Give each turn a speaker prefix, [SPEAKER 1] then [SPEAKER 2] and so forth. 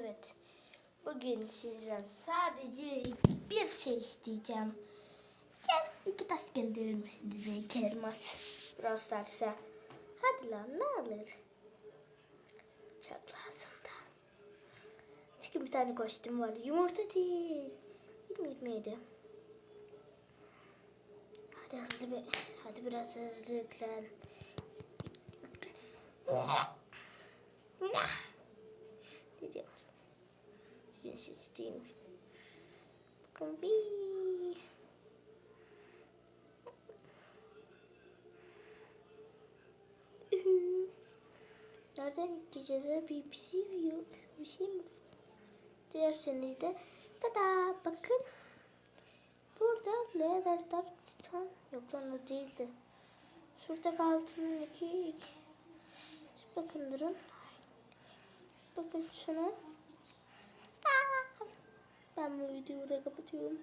[SPEAKER 1] Evet. Bugün sizden sadece bir şey isteyeceğim. Gel iki taş gönderir misiniz ve iki elmas? Brawl. Hadi lan ne alır? Çok lazım da. Çünkü bir tane kostüm var. Yumurta değil. 27. Hadi hızlı bir, hadi biraz hızlı yüklen. Dedi var. Sesi değilmiş. Bakın bir. Ühü. Nereden gideceğiz mi yok? Bir şey mi? Derseniz de tada bakın. Burada Leather Titan yok lan o değildi. Şurada altının iki, iki. Bakın durun. Bakın şuna ben bu videoyu burada kapatıyorum.